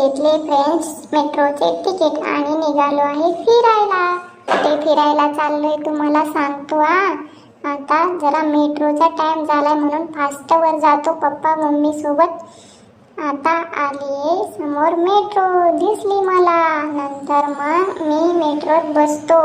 घेतले फ्रेंड्स मेट्रोचे तिकीट आणि निघालो आहे फिरायला. ते फिरायला चाललोय तुम्हाला सांगतो हा. आता जरा मेट्रोचा टाइम झालाय म्हणून फास्टवर जातो पप्पा मम्मी सोबत. आता आली समोर मेट्रो. दिसली मला. नंतर मग मी मेट्रोत बसतो.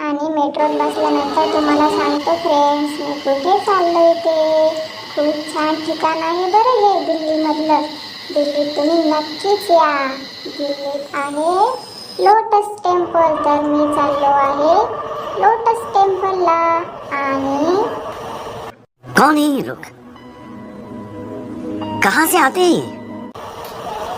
आणि मेट्रोत बसल्यानंतर तुम्हाला सांगतो फ्रेंड्स मी कुठे चाललोय ते? खूप छान ठिकाण आहे बरं हे दिल्लीमधलं. दिल्लीत तुम्ही नक्कीच या. दिल्लीत आहे. लोटस टेम्पल तर मी चाललो आहे. लोटस टेम्पलला आणि कौन है ये लोग? कहाँ से आते हैं? ये?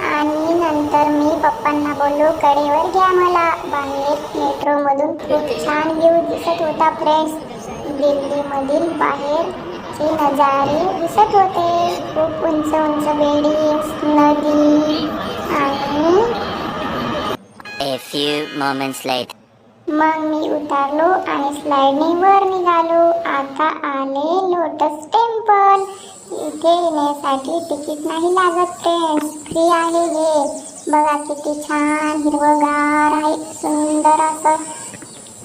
आणि नंतर मी पप्पांना बोललो कडेवर घ्या मला. बाहेर मेट्रोमधून खूप छान व्ह्यू दिसत होता फ्रेंड्स दिल्लीमधील बाहेरचे नजारे दिसत होते. खूप उंच उंच बिल्डिंग्स नदी आणि A few moments later. मग मी उतरलो आणि स्लाइडने वर निघालो. आता आले लोटस टेम्पल इथे येण्यासाठी तिकीट नाही लागत फ्रेंड्स फ्री आहे हे. बघा किती छान हिरवगार आहे सुंदर असं.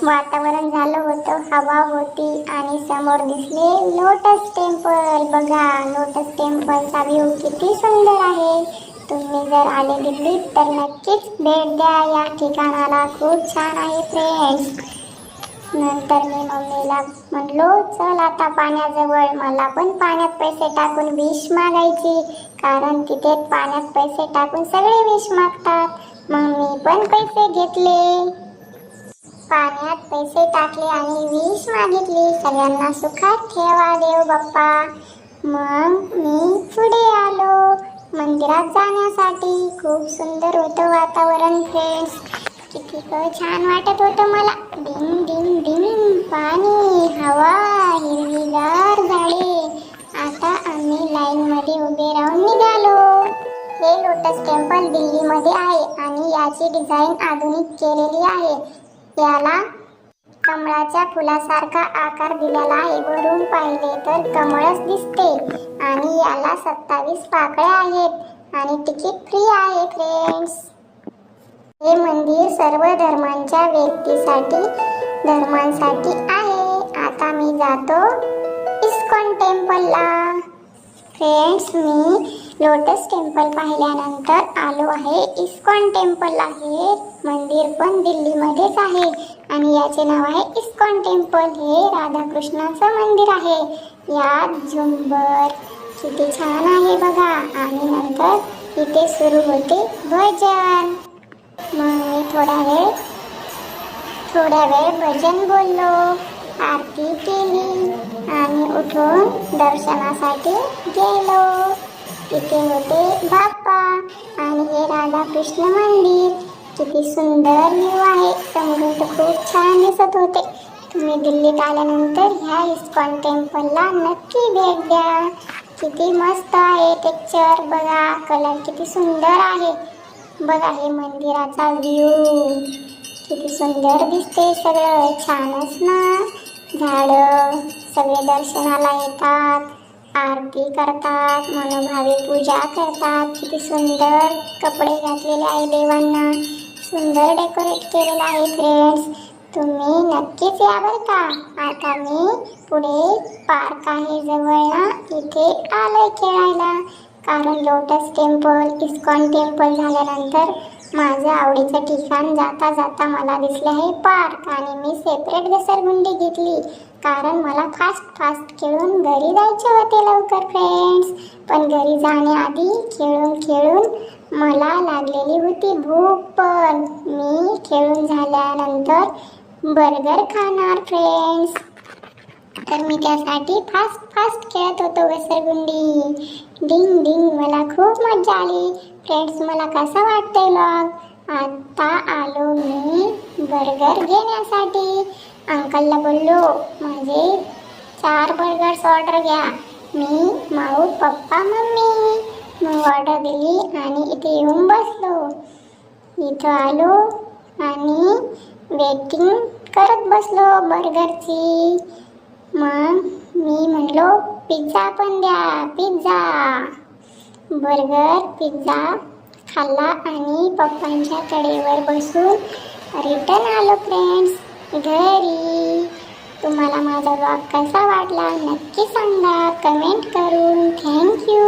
वातावरण झालं होतं हवा होती आणि समोर दिसले लोटस टेम्पल बघा लोटस टेम्पलचा व्ह्यू किती सुंदर आहे. तुम्ही जर आले दिल्लीत तर नक्कीच भेट द्या. या ठिकाणाला खूप छान आहे फ्रेंड्स नंतर मी मम्मीला म्हणलो चल आता पाण्याजवळ. मला पण पाण्यात पैसे टाकून विष मागायची. कारण तिथे पाण्यात पैसे टाकून सगळे विष मागतात. मग मी पण पैसे घेतले. पाण्यात पैसे टाकले आणि विष मागितली. सगळ्यांना सुखात ठेवा देव बाप्पा. मग मी पुढे आलो. मंदिरात जाण्यासाठी खूप सुंदर होतं वातावरण फ्रेंड्स किती छान वाटत होतं मला. डिंग डिंग डिंग. पाणी हवा हिरवीगार झाडे. आता आम्ही लाईनमध्ये उभे राहून निघालो. हे लोटस टेम्पल दिल्लीमध्ये आहे आणि याची डिझाईन आधुनिक केलेली आहे. याला कमळाच्या फुलासारखा आकार दिलेला आहे. वरून पाहिले तर कमळच दिसते आणि याला सत्तावीस पाकळ्या आहेत आणि तिकीट फ्री आहे फ्रेंड्स हे मंदिर सर्व धर्मांच्या व्यक्तीसाठी धर्मांसाठी आहे. आता मी जातो इस्कॉन टेम्पलला फ्रेंड्स मी लोटस टेम्पल पाहिल्यानंतर आलो आहे. इस्कॉन टेम्पल आहे. मंदिर पण दिल्लीमध्येच आहे. आणि याचे नाव आहे इस्कॉन टेम्पल. हे राधाकृष्णाचं मंदिर आहे. यात झुंबर किती छान आहे बघा. आणि नंतर इथे सुरू होते भजन. मग मी थोडा वेळ थोडा वेळ भजन बोललो. आरती केली आणि उठून दर्शनासाठी गेलो. तिथे होते बाप्पा आणि हे राधाकृष्ण मंदिर. किती सुंदर व्ह्यू आहे. समोरून तर खूप छान दिसत होते. तुम्ही दिल्लीत आल्यानंतर ह्या इस्कॉन टेम्पलला नक्की भेट द्या. किती मस्त आहे पिक्चर बघा कलर किती सुंदर आहे. बघा हे मंदिराचा व्ह्यू किती सुंदर दिसते सगळं. छानच ना? झाडं सगळे दर्शनाला येतात. आरती करतात. मनोभावी पूजा करतात. किती सुंदर कपडे घातलेले आहे देवांना. सुंदर डेकोरेट केलेलं आहे फ्रेंड्स तुम्ही नक्कीच या बरं का आता मी पुढे पार्क आहे जवळ ना. इथे आलोय खेळायला. कारण लोटस टेम्पल इस्कॉन टेम्पल झाल्यानंतर माझ्या आवडीचं ठिकाण जाता जाता मला दिसले हे पार्क आणि मी सेपरेट घसरगुंडी घेतली. कारण मला फास्ट फास्ट खेळून घरी जायचे होते लवकर फ्रेंड्स पण घरी जाण्याआधी खेळून खेळून मला लागलेली होती भूक पण. मी खेळून झाल्यानंतर बर्गर खाणार फ्रेंड्स तर मी त्यासाठी फास्ट फास्ट खेळत होतो घसरगुंडी. डिंग डिंग मला खूप मजा आली. फ्रेंड्स मला कसं वाटतंय लॉग आता आलो मी बर्गर घेण्यासाठी. अंकलला बोललो माझे चार बर्गर्स ऑर्डर घ्या. मी माऊ पप्पा मम्मी. मग ऑर्डर दिली आणि इथे येऊन बसलो. इथं आलो आणि वेटिंग करत बसलो बर्गरची मग मी म्हणलो पिझ्झा पण द्या पिझ्झा. बर्गर पिझ्झा खाल्ला आणि पप्पांच्या कडेवर बसून रिटर्न आलो फ्रेंड्स घरी. तुम्हाला माझा ब्लॉग कसा वाटला नक्की सांगा. कमेंट करून. थँक्यू